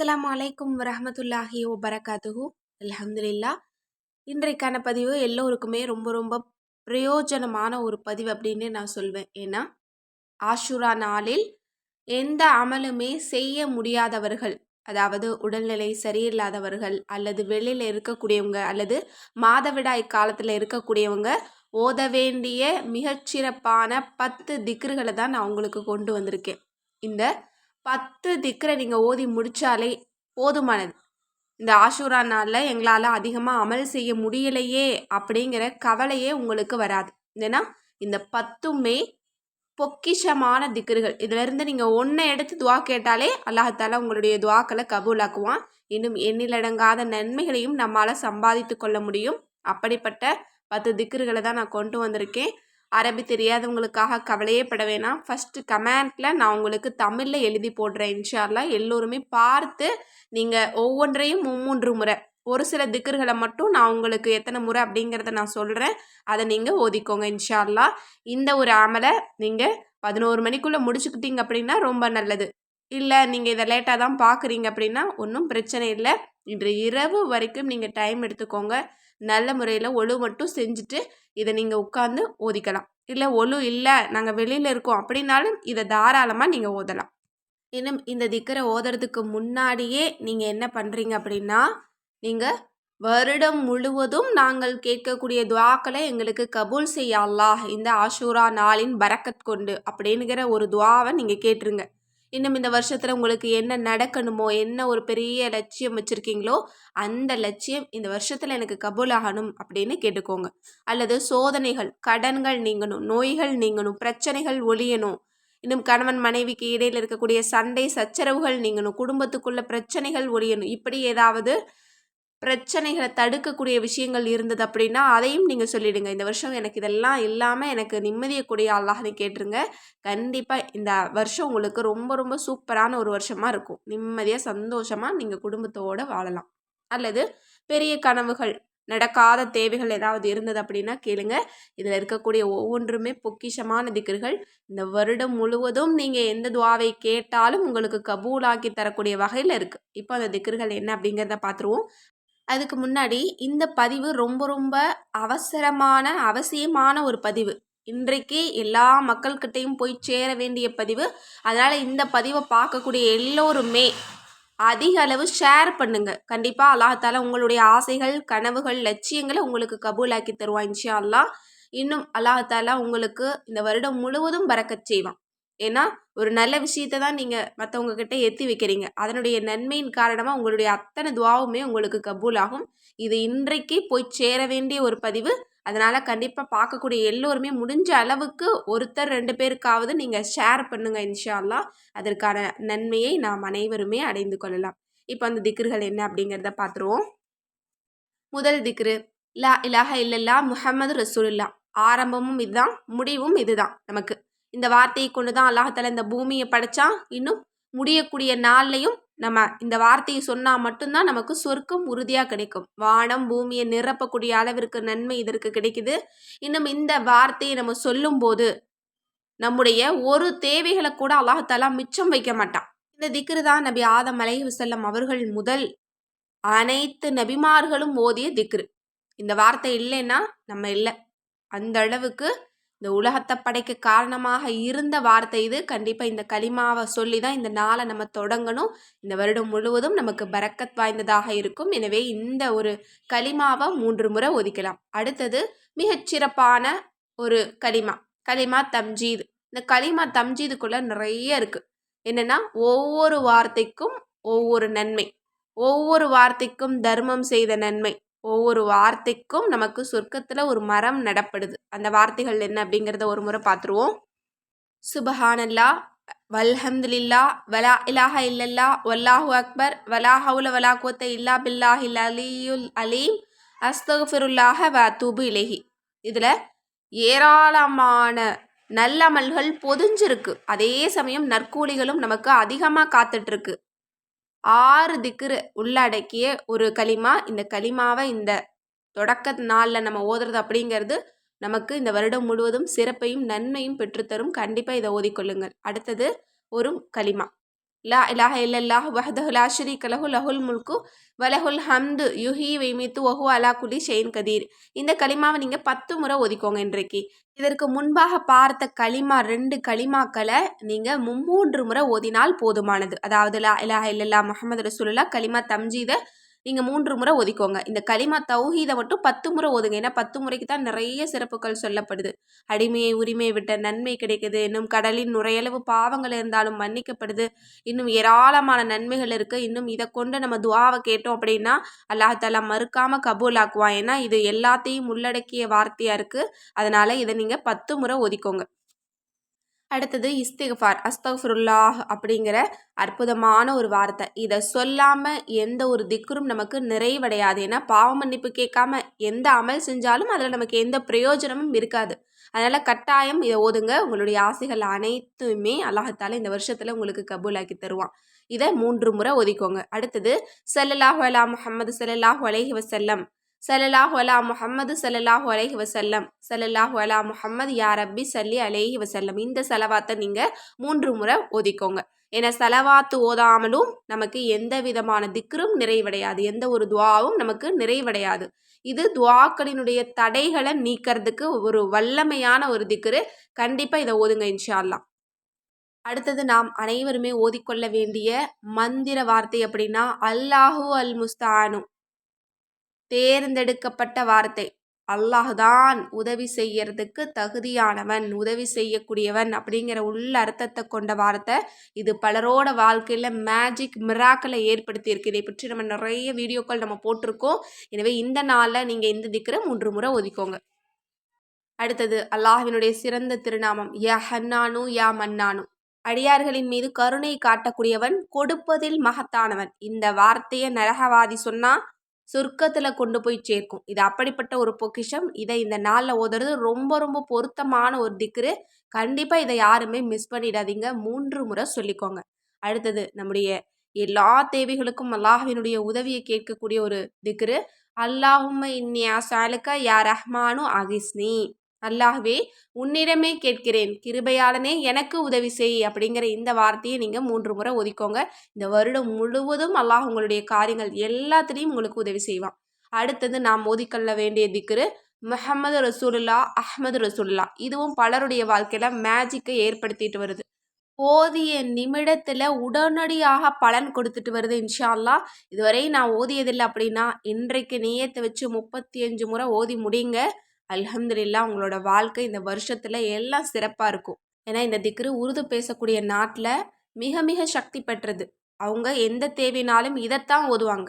அஸ்ஸலாமு அலைக்கும் ஓ பரகாத்துஹூ அலமதுல்லா இன்றைக்கான பதிவு எல்லோருக்குமே ரொம்ப ரொம்ப பிரயோஜனமான ஒரு பதிவு அப்படின்னு நான் சொல்வேன். ஏன்னா ஆஷுரா நாளில் எந்த அமலுமே செய்ய முடியாதவர்கள் அதாவது உடல்நிலை சரியில்லாதவர்கள் அல்லது வெளியில் இருக்கக்கூடியவங்க அல்லது மாதவிடாய் காலத்தில் இருக்கக்கூடியவங்க ஓத வேண்டிய மிகச்சிறப்பான பத்து திக்ருகளை தான் நான் உங்களுக்கு கொண்டு வந்திருக்கேன். இந்த பத்து திக்கரை நீங்கள் ஓதி முடித்தாலே போதுமானது. இந்த ஆஷூரா நாளில் எங்களால் அதிகமாக அமல் செய்ய முடியலையே அப்படிங்கிற கவலையே உங்களுக்கு வராது. ஏன்னா இந்த பத்துமே பொக்கிஷமான திக்கர்கள். இதிலிருந்து நீங்கள் ஒன்றை எடுத்து துவா கேட்டாலே அல்லாஹால உங்களுடைய துவாக்களை கபூலாக்குவான். இன்னும் எண்ணிலடங்காத நன்மைகளையும் நம்மளால் சம்பாதித்து கொள்ள முடியும். அப்படிப்பட்ட பத்து திக்கர்களை தான் நான் கொண்டு வந்திருக்கேன். அரபி தெரியாதவங்களுக்காக கவலையே பட வேணாம். ஃபஸ்ட்டு கமெண்ட்டில் நான் உங்களுக்கு தமிழில் எழுதி போடுறேன் இன்ஷால்லா எல்லோருமே பார்த்து நீங்கள் ஒவ்வொன்றையும் மும்மூன்று முறை. ஒரு சில திக்கர்களை மட்டும் நான் உங்களுக்கு எத்தனை முறை அப்படிங்கிறத நான் சொல்கிறேன் அதை நீங்கள் ஓதிக்கோங்க இன்ஷால்லா இந்த ஒரு அமலை நீங்கள் பதினோரு மணிக்குள்ளே முடிச்சுக்கிட்டீங்க அப்படின்னா ரொம்ப நல்லது. இல்லை நீங்கள் இதை லேட்டாக தான் பார்க்குறீங்க அப்படின்னா ஒன்றும் பிரச்சனை இல்லை. இன்று இரவு வரைக்கும் நீங்கள் டைம் எடுத்துக்கோங்க. நல்ல முறையில் ஒழு மட்டும் செஞ்சுட்டு இதை நீங்கள் உட்காந்து ஓதிக்கலாம். இல்லை ஒழு இல்லை நாங்கள் வெளியில் இருக்கோம் அப்படின்னாலும் இதை தாராளமாக நீங்கள் ஓதலாம். இன்னும் இந்த திக்கரை ஓதுறதுக்கு முன்னாடியே நீங்கள் என்ன பண்ணுறீங்க அப்படின்னா நீங்கள் வருடம் முழுவதும் நாங்கள் கேட்கக்கூடிய துவாக்களை எங்களுக்கு கபூல் செய்ய அல்லாஹ் இந்த ஆஷூரா நாளின் பரக்கத் கொண்டு அப்படிங்கிற ஒரு துவாவை நீங்கள் கேட்டுருங்க. இன்னும் இந்த வருஷத்தில் உங்களுக்கு என்ன நடக்கணுமோ என்ன ஒரு பெரிய லட்சியம் வச்சுருக்கீங்களோ அந்த லட்சியம் இந்த வருஷத்தில் எனக்கு கபூல் ஆகணும் அப்படின்னு கேட்டுக்கோங்க. அல்லது சோதனைகள் கடன்கள் நீங்கணும் நோய்கள் நீங்கணும் பிரச்சனைகள் ஒழியணும். இன்னும் கணவன் மனைவிக்கு இடையில் இருக்கக்கூடிய சண்டை சச்சரவுகள் நீங்கணும் குடும்பத்துக்குள்ள பிரச்சனைகள் ஒழியணும். இப்படி ஏதாவது பிரச்சனைகளை தடுக்கக்கூடிய விஷயங்கள் இருந்தது அப்படின்னா அதையும் நீங்கள் சொல்லிவிடுங்க இந்த வருஷம் எனக்கு இதெல்லாம் இல்லாமல் எனக்கு நிம்மதியை கூடிய அல்லாஹ்னு கேட்டுருங்க. கண்டிப்பாக இந்த வருஷம் உங்களுக்கு ரொம்ப ரொம்ப சூப்பரான ஒரு வருஷமாக இருக்கும். நிம்மதியாக சந்தோஷமாக நீங்கள் குடும்பத்தோடு வாழலாம். அல்லது பெரிய கனவுகள் நடக்காத தேவைகள் ஏதாவது இருந்தது அப்படின்னா கேளுங்க. இதில் இருக்கக்கூடிய ஒவ்வொன்றுமே பொக்கிஷமான திக்கர்கள் இந்த வருடம் முழுவதும் நீங்கள் எந்த துவாவை கேட்டாலும் உங்களுக்கு கபூலாக்கி தரக்கூடிய வகையில் இருக்குது இப்போ அந்த திக்கர்கள் என்ன அப்படிங்கிறத பார்த்துருவோம். அதுக்கு முன்னாடி இந்த பதிவு ரொம்ப ரொம்ப அவசரமான அவசியமான ஒரு பதிவு. இன்றைக்கு எல்லா மக்கள்கிட்டையும் போய் சேர வேண்டிய பதிவு. அதனால் இந்த பதிவை பார்க்கக்கூடிய எல்லோருமே அதிக அளவு ஷேர் பண்ணுங்க. கண்டிப்பாக அல்லாஹால உங்களுடைய ஆசைகள் கனவுகள் லட்சியங்களை உங்களுக்கு கபூலாக்கி தருவான் இன்ஷா அல்லா இன்னும் அல்லாஹால உங்களுக்கு இந்த வருடம் முழுவதும் பறக்கச் செய்வான். ஏன்னா ஒரு நல்ல விஷயத்தை தான் நீங்கள் மற்றவங்க கிட்ட எத்தி வைக்கிறீங்க. அதனுடைய நன்மையின் காரணமாக உங்களுடைய அத்தனை துவாவுமே உங்களுக்கு கபூல் ஆகும் இது இன்றைக்கு போய் சேர வேண்டிய ஒரு பதிவு. அதனால் கண்டிப்பாக பார்க்கக்கூடிய எல்லோருமே முடிஞ்ச அளவுக்கு ஒருத்தர் ரெண்டு பேருக்காவது நீங்கள் ஷேர் பண்ணுங்கள் இன்ஷால்லா அதற்கான நன்மையை நாம் அனைவருமே அடைந்து கொள்ளலாம். இப்போ அந்த திக்ருகள் என்ன அப்படிங்கிறத பார்த்துருவோம். முதல் திக்ரு லா இலாஹ இல்லல்லா முஹம்மது ரசூலுல்லா. ஆரம்பமும் இதுதான் முடிவும் இதுதான் நமக்கு. இந்த வார்த்தையை கொண்டு தான் அல்லாஹால இந்த பூமியை படைச்சான் இன்னும் முடியக்கூடிய நாள்லையும் நம்ம இந்த வார்த்தையை சொன்னால் மட்டும்தான் நமக்கு சொர்க்கம் உறுதியாக கிடைக்கும். வானம் பூமியை நிரப்பக்கூடிய அளவிற்கு நன்மை இதற்கு கிடைக்குது. இன்னும் இந்த வார்த்தையை நம்ம சொல்லும்போது நம்முடைய ஒரு தேவைகளை கூட அல்லாஹாலா மிச்சம் வைக்க மாட்டான். இந்த திக்ரு தான் நபி ஆதம் அலை வசல்லம் அவர்கள் முதல் அனைத்து நபிமார்களும் ஓதிய திக்ரு. இந்த வார்த்தை இல்லைன்னா நம்ம இல்லை. அந்த அளவுக்கு இந்த உலகத்தை படைக்க காரணமாக இருந்த வார்த்தை இது. கண்டிப்பாக இந்த களிமாவை சொல்லி தான் இந்த நாளை நம்ம தொடங்கணும். இந்த வருடம் முழுவதும் நமக்கு பறக்கத் வாய்ந்ததாக இருக்கும். எனவே இந்த ஒரு களிமாவை மூன்று முறை ஒதுக்கலாம். அடுத்தது மிகச்சிறப்பான ஒரு களிமா. களிமா தம்ஜீது. இந்த களிமா தம்ஜீதுக்குள்ளே நிறைய இருக்குது என்னென்னா ஒவ்வொரு வார்த்தைக்கும் ஒவ்வொரு நன்மை. ஒவ்வொரு வார்த்தைக்கும் தர்மம் செய்த நன்மை. ஒவ்வொரு வார்த்தைக்கும் நமக்கு சொர்க்கத்தில் ஒரு மரம் நடப்படுது. அந்த வார்த்தைகள் என்ன அப்படிங்கிறத ஒரு முறை பார்த்துருவோம் சுபஹானல்லா வல்ஹம்துலில்லா வலா இலாஹ இல்லல்லா வல்லாஹு அக்பர் வலா ஹவுல வலா கோத்த இல்லா பில்லாஹில் அலியுல் அலீம் அஸ்தகுஃபிருல்லாஹ வ தூபு இலகி இதில் ஏராளமான நல்லமல்கள் பொதிஞ்சிருக்கு. அதே சமயம் நற்கூலிகளும் நமக்கு அதிகமாக காத்துட்ருக்கு ஆறு திக்ரு உள்ளடக்கிய ஒரு களிமா. இந்த களிமாவை இந்த தொடக்க நாளில் நம்ம ஓதுறது அப்படிங்கிறது நமக்கு இந்த வருடம் முழுவதும் சிறப்பையும் நன்மையும் பெற்றுத்தரும். கண்டிப்பாக இதை ஓதிக்கொள்ளுங்கள். அடுத்தது ஒரு களிமா. லா இலாஹ இல்லல்லாஹ் வஹதஹு லா ஷரீக லஹு லஹுல் முல்கு வலஹுல் ஹம்து யுஹி வைமித்து ஒஹு அலா குலி ஷெயின் கதீர் இந்த களிமாவை நீங்கள் பத்து முறை ஒதிக்கோங்க இன்றைக்கு. இதற்கு முன்பாக பார்த்த களிமா ரெண்டு களிமாக்களை நீங்கள் மும்மூன்று முறை ஓதினால் போதுமானது. அதாவது லா இலாஹ இல்லல்லா முகமது ரசூலுல்லா களிமா தம்ஜீதை நீங்கள் மூன்று முறை ஒதிக்கோங்க. இந்த களிமா தௌஹீதை மட்டும் பத்து முறை ஒதுங்க. ஏன்னா பத்து முறைக்கு தான் நிறைய சிறப்புகள் சொல்லப்படுது. அடிமையை உரிமையை விட்ட நன்மை கிடைக்குது. இன்னும் கடலின் நுரையளவு பாவங்கள் இருந்தாலும் மன்னிக்கப்படுது. இன்னும் ஏராளமான நன்மைகள் இருக்குது இன்னும் இதை கொண்டு நம்ம துவாவை கேட்டோம் அப்படின்னா அல்லாஹாலா மறுக்காமல் கபூல் ஆக்குவான் ஏன்னா இது எல்லாத்தையும் உள்ளடக்கிய வார்த்தையாக இருக்குது அதனால் இதை நீங்கள் பத்து முறை ஒதுக்கோங்க. அடுத்தது இஸ்திகஃபார் அஸ்தஃபுருல்லாஹ் அப்படிங்கிற அற்புதமான ஒரு வார்த்தை. இதை சொல்லாமல் எந்த ஒரு திக்குறும் நமக்கு நிறைவடையாது. ஏன்னா பாவ மன்னிப்பு கேட்காம எந்த அமல் செஞ்சாலும் அதில் நமக்கு எந்த பிரயோஜனமும் இருக்காது. அதனால் கட்டாயம் இதை ஓதுங்க. உங்களுடைய ஆசைகள் அனைத்துமே அல்லாஹத்தால் இந்த வருஷத்தில் உங்களுக்கு கபூலாக்கி தருவான். இதை மூன்று முறை ஒதுக்கோங்க அடுத்தது செல்லல்லாஹு அலா முஹம்மது செல்லல்லாஹு அலேஹி வசல்லம் சல்லல்லாஹ் அலா முஹம்மது சல்லல்லாஹ் அலைஹி வசல்லம் சல்லல்லாஹ் அலா முஹம்மது யா ரப்பி சல்லி அலைஹி வசல்லம் இந்த செலவாத்தை நீங்கள் மூன்று முறை ஓதிக்கோங்க. ஏன்னா செலவாத்து ஓதாமலும் நமக்கு எந்த விதமான திக்ரும் நிறைவடையாது. எந்த ஒரு துவாவும் நமக்கு நிறைவடையாது. இது துவாக்களினுடைய தடைகளை நீக்கிறதுக்கு ஒரு வல்லமையான ஒரு திக்ரு. கண்டிப்பாக இதை ஓதுங்க இன்ஷால்லாம் அடுத்தது நாம் அனைவருமே ஓதிக்கொள்ள வேண்டிய மந்திர வார்த்தை அப்படின்னா அல்லாஹூ அல் முஸ்தானு. தேர்ந்தெடுக்கப்பட்ட வார்த்தை. அல்லாஹ்தான் உதவி செய்யறதுக்கு தகுதியானவன் உதவி செய்யக்கூடியவன் அப்படிங்கிற உள்ள அர்த்தத்தை கொண்ட வார்த்தை. இது பலரோட வாழ்க்கையில் மேஜிக் மிராக்களை ஏற்படுத்தியிருக்கு. இதை பற்றி நம்ம நிறைய வீடியோக்கள் நம்ம போட்டிருக்கோம். எனவே இந்த நாளில் நீங்கள் இந்த திக்கிற மூன்று முறை ஒதுக்கோங்க. அடுத்தது அல்லாஹினுடைய சிறந்த திருநாமம் யா ஹன்னானு யா மன்னானு. அடியார்களின் மீது கருணை காட்டக்கூடியவன் கொடுப்பதில் மகத்தானவன். இந்த வார்த்தையை நரகவாதி சொன்னா சொர்க்கத்தில் கொண்டு போய் சேர்க்கும். இது அப்படிப்பட்ட ஒரு பொக்கிஷம். இதை இந்த நாளில் ஓதுறது ரொம்ப ரொம்ப பொருத்தமான ஒரு திக்ரு கண்டிப்பாக இதை யாருமே மிஸ் பண்ணிடாதீங்க. மூன்று முறை சொல்லிக்கோங்க. அடுத்தது நம்முடைய எல்லா தேவைகளுக்கும் அல்லாஹினுடைய உதவியை கேட்கக்கூடிய ஒரு திக்ரு அல்லாஹும் இன்னியா சாலுக்க யா ரஹ்மானு அகிஸ்னி. அல்லாஹ்வே உன்னிடமே கேட்கிறேன். கிருபையாளனே எனக்கு உதவி செய் அப்படிங்கிற இந்த வார்த்தையை நீங்கள் மூன்று முறை ஒதுக்கோங்க இந்த வருடம் முழுவதும் அல்லாஹ் உங்களுடைய காரியங்கள் எல்லாத்துலேயும் உங்களுக்கு உதவி செய்வான். அடுத்தது நாம் மோதிக்கொள்ள வேண்டிய திக்ரு முஹம்மது ரசூலுல்லா அஹ்மது ரசூல்லா இதுவும் பலருடைய வாழ்க்கையில் மேஜிக்கை ஏற்படுத்திட்டு வருது. ஓதிய நிமிடத்தில் உடனடியாக பலன் கொடுத்துட்டு வருது இன்ஷால்லா இதுவரை நான் ஓதியதில்லை அப்படின்னா இன்றைக்கு நியத்தை வச்சு முப்பத்தி அஞ்சு முறை ஓதி முடிங்க. அல்ஹம்துலில்லா உங்களோட வாழ்க்கை இந்த வருஷத்தில் எல்லாம் சிறப்பாக இருக்கும். ஏன்னா இந்த திக்ரு உருது பேசக்கூடிய நாட்டில் மிக மிக சக்தி பெற்றது. அவங்க எந்த தேவைனாலும் இதைத்தான் ஓதுவாங்க.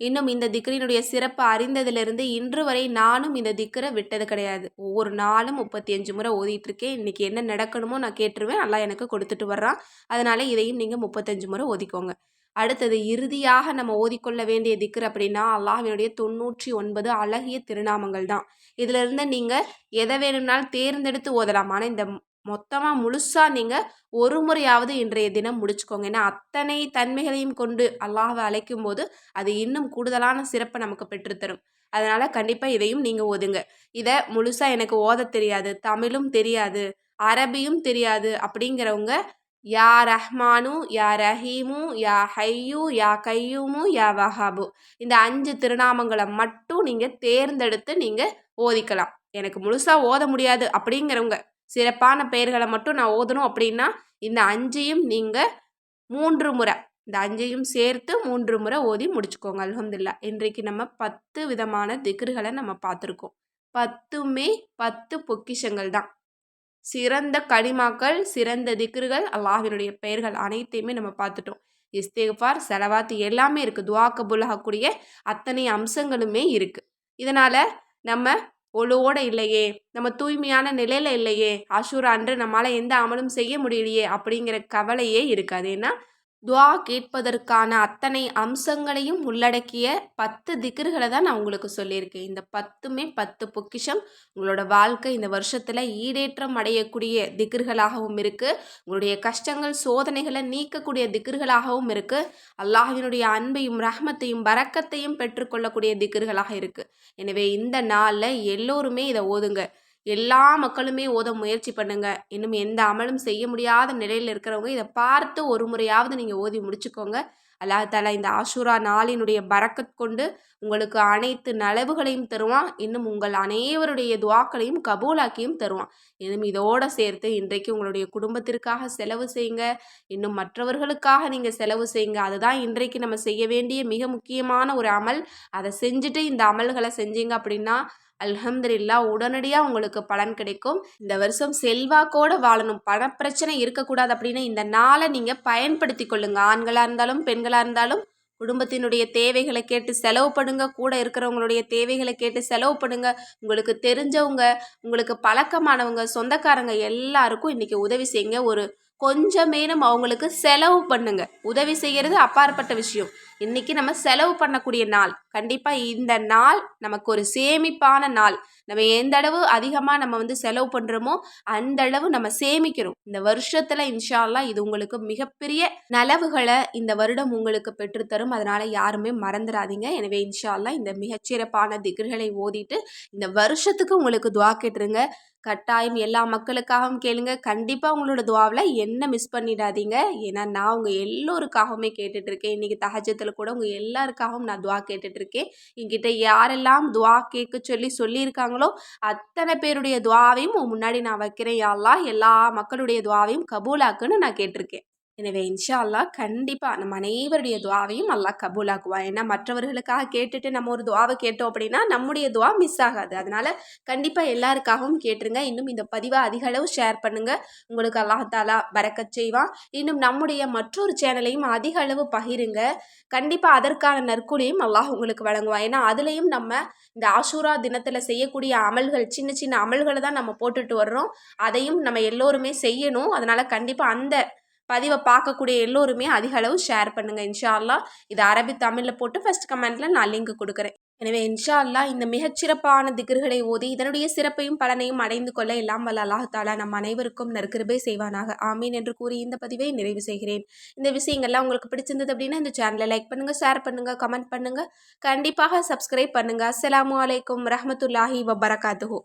இன்னும் இந்த திக்ரினுடைய சிறப்பு அறிந்ததிலிருந்து இன்று வரை நானும் இந்த திக்கரை விட்டது கிடையாது. ஒவ்வொரு நாளும் முப்பத்தி அஞ்சு முறை ஓதிட்டு இருக்கேன் இன்றைக்கி என்ன நடக்கணுமோ நான் கேட்டுருவேன். நல்லா எனக்கு கொடுத்துட்டு வர்றான். அதனால் இதையும் நீங்கள் முப்பத்தஞ்சு முறை ஓதிக்கோங்க. அடுத்தது இறுதியாக நம்ம ஓதிக்கொள்ள வேண்டிய திக்ர் அப்படின்னா அல்லாஹினுடைய தொண்ணூற்றி ஒன்பது அழகிய திருநாமங்கள் தான். இதிலிருந்து நீங்கள் எதை வேணும்னாலும் தேர்ந்தெடுத்து ஓதலாம். ஆனால் இந்த மொத்தமாக முழுசாக நீங்கள் ஒரு முறையாவது இன்றைய தினம் முடிச்சுக்கோங்க. ஏன்னா அத்தனை தன்மைகளையும் கொண்டு அல்லாஹை அழைக்கும் போது அது இன்னும் கூடுதலான சிறப்பை நமக்கு பெற்றுத்தரும் அதனால் கண்டிப்பாக இதையும் நீங்கள் ஓதுங்க. இதை முழுசாக எனக்கு ஓத தெரியாது. தமிழும் தெரியாது. அரபியும் தெரியாது. அப்படிங்கிறவங்க யா ரஹ்மானு யா ரஹீமு யா ஹையு யா கையூமு யா வஹாபு. இந்த அஞ்சு திருநாமங்களை மட்டும் நீங்கள் தேர்ந்தெடுத்து நீங்கள் ஓதிக்கலாம். எனக்கு முழுசாக ஓத முடியாது அப்படிங்கிறவங்க. சிறப்பான பெயர்களை மட்டும் நான் ஓதணும் அப்படின்னா இந்த அஞ்சையும் நீங்கள் மூன்று முறை இந்த அஞ்சையும் சேர்த்து மூன்று முறை ஓதி முடிச்சுக்கோங்க அலமதுல்லா இன்றைக்கு நம்ம பத்து விதமான திக்ருகளை நம்ம பார்த்துருக்கோம். பத்துமே பத்து பொக்கிஷங்கள் தான். சிறந்த கனிமாக்கள் சிறந்த திக்ருகள் அல்லாஹினுடைய பெயர்கள் அனைத்தையுமே நம்ம பார்த்துட்டோம். இஸ்தேஃபார் செலவாத்து எல்லாமே இருக்குது துவா கபுல்லாகக்கூடிய அத்தனை அம்சங்களுமே இருக்குது இதனால் நம்ம ஒழுவோடு இல்லையே நம்ம தூய்மையான நிலையில் இல்லையே அஷூரா அன்று நம்மளால் எந்த அமலும் செய்ய முடியலையே அப்படிங்கிற கவலையே இருக்காது. ஏன்னா துவா கேட்பதற்கான அத்தனை அம்சங்களையும் உள்ளடக்கிய பத்து திக்ருகளை தான் நான் உங்களுக்கு சொல்லியிருக்கேன். இந்த பத்துமே பத்து பொக்கிஷம். உங்களோட வாழ்க்கை இந்த வருஷத்தில் ஈடேற்றம் அடையக்கூடிய திக்ருகளாகவும் இருக்குது உங்களுடைய கஷ்டங்கள் சோதனைகளை நீக்கக்கூடிய திக்ருகளாகவும் இருக்குது அல்லாஹினுடைய அன்பையும் ரஹமத்தையும் பறக்கத்தையும் பெற்றுக்கொள்ளக்கூடிய திக்ருகளாக இருக்குது எனவே இந்த நாளில் எல்லோருமே இதை ஓதுங்க. எல்லா மக்களுமே ஓத முயற்சி பண்ணுங்க. இன்னும் எந்த அமலும் செய்ய முடியாத நிலையில் இருக்கிறவங்க இதை பார்த்து ஒரு முறையாவது நீங்கள் ஓதி முடிச்சுக்கோங்க. அல்லாஹால இந்த ஆஷூரா நாளினுடைய பறக்கத் கொண்டு உங்களுக்கு அனைத்து நலவுகளையும் தருவான். இன்னும் உங்கள் அனைவருடைய துவாக்களையும் கபூலாக்கியும் தருவான். இன்னும் இதோடு சேர்த்து இன்றைக்கு உங்களுடைய குடும்பத்திற்காக செலவு செய்யுங்க. இன்னும் மற்றவர்களுக்காக நீங்கள் செலவு செய்யுங்க. அதுதான் இன்றைக்கு நம்ம செய்ய வேண்டிய மிக முக்கியமான ஒரு அமல். அதை செஞ்சுட்டு இந்த அமல்களை செஞ்சீங்க அப்படின்னா அல்ஹம்துல்லா உடனடியாக உங்களுக்கு பலன் கிடைக்கும். இந்த வருஷம் செல்வாக்கோடு வாழணும். பணப்பிரச்சனை இருக்கக்கூடாது அப்படின்னு இந்த நாளை நீங்கள் பயன்படுத்தி கொள்ளுங்கள் ஆண்களாக இருந்தாலும் பெண்களாக இருந்தாலும் குடும்பத்தினுடைய தேவைகளை கேட்டு செலவு பண்ணுங்க கூட இருக்கிறவங்களுடைய தேவைகளை கேட்டு செலவு பண்ணுங்க. உங்களுக்கு தெரிஞ்சவங்க உங்களுக்கு பழக்கமானவங்க சொந்தக்காரங்க எல்லாருக்கும் இன்றைக்கி உதவி செய்யுங்க. ஒரு கொஞ்சமேனும் அவங்களுக்கு செலவு பண்ணுங்க. உதவி செய்கிறது அப்பாற்பட்ட விஷயம். இன்னைக்கு நம்ம செலவு பண்ணக்கூடிய நாள். கண்டிப்பாக இந்த நாள் நமக்கு ஒரு சேமிப்பான நாள். நம்ம எந்த அளவு அதிகமாக நம்ம வந்து செலவு பண்ணுறோமோ அந்த அளவு நம்ம சேமிக்கிறோம் இந்த வருஷத்தில் இன்ஷால்லாம் இது உங்களுக்கு மிகப்பெரிய நலவுகளை இந்த வருடம் உங்களுக்கு பெற்றுத்தரும் அதனால் யாருமே மறந்துடாதீங்க எனவே இன்ஷால்லாம் இந்த மிகச்சிறப்பான திகர்களை ஓதிட்டு இந்த வருஷத்துக்கு உங்களுக்கு துவா கேட்டுருங்க. கட்டாயம் எல்லா மக்களுக்காகவும் கேளுங்க. கண்டிப்பாக உங்களோட துவாவில் என்ன மிஸ் பண்ணிடாதீங்க. ஏன்னா நான் உங்கள் எல்லோருக்காகவுமே கேட்டுட்ருக்கேன். இன்றைக்கி தகஜத்தில் கூட உங்கள் எல்லாருக்காகவும் நான் துவா கேட்டுட்ருக்கேன். என்கிட்ட யாரெல்லாம் துவா கேட்க சொல்லி சொல்லியிருக்காங்களோ அத்தனை பேருடைய துவாவையும் முன்னாடி நான் வைக்கிறேன். யாரெல்லாம் எல்லா மக்களுடைய துவாவையும் கபூலாக்குன்னு நான் கேட்டிருக்கேன் எனவே இன்ஷா அல்லாஹ் கண்டிப்பாக நம்ம அனைவருடைய துவாவையும் அல்லாஹ் கபூலாக்குவான். ஏன்னா மற்றவர்களுக்காக கேட்டுட்டு நம்ம ஒரு துவாவை கேட்டோம் அப்படின்னா நம்முடைய துவா மிஸ் ஆகாது. அதனால் கண்டிப்பாக எல்லாருக்காகவும் கேட்டுருங்க. இன்னும் இந்த பதிவை அதிக அளவு ஷேர் பண்ணுங்கள் உங்களுக்கு அல்லாஹாலா பறக்கச் செய்வான். இன்னும் நம்முடைய மற்றொரு சேனலையும் அதிக அளவு பகிருங்க. கண்டிப்பாக அதற்கான நற்கூலியும் அல்லாஹ் உங்களுக்கு வழங்குவான். ஏன்னா அதுலேயும் நம்ம இந்த ஆசூரா தினத்தில் செய்யக்கூடிய அமல்கள் சின்ன சின்ன அமல்களை தான் நம்ம போட்டுட்டு வர்றோம். அதையும் நம்ம எல்லோருமே செய்யணும். அதனால் கண்டிப்பாக அந்த பதிவை பார்க்கக்கூடிய எல்லோருமே அதிக அளவு ஷேர் பண்ணுங்கள் இன்ஷா அல்லா இது அரபி தமிழில் போட்டு ஃபஸ்ட் கமெண்ட்டில் நான் லிங்க் கொடுக்குறேன். எனவே இன்ஷா அல்லா இந்த மிகச்சிறப்பான திகர்களை ஓதி இதனுடைய சிறப்பையும் பலனையும் அடைந்து கொள்ள எல்லாம் வல்ல அல்லாஹாலா நம் அனைவருக்கும் நற்கிருபை செய்வானாக. ஆமீன் என்று கூறி இந்த பதிவை நிறைவு செய்கிறேன். இந்த விஷயங்கள்லாம் உங்களுக்கு பிடிச்சிருந்தது அப்படின்னா இந்த சேனலை லைக் பண்ணுங்கள் ஷேர் பண்ணுங்கள் கமெண்ட் பண்ணுங்கள் கண்டிப்பாக சப்ஸ்கிரைப் பண்ணுங்கள் அஸ்லாம் வலைக்கம் ரஹமத்துல்லாஹி வபரகாத்துஹூ.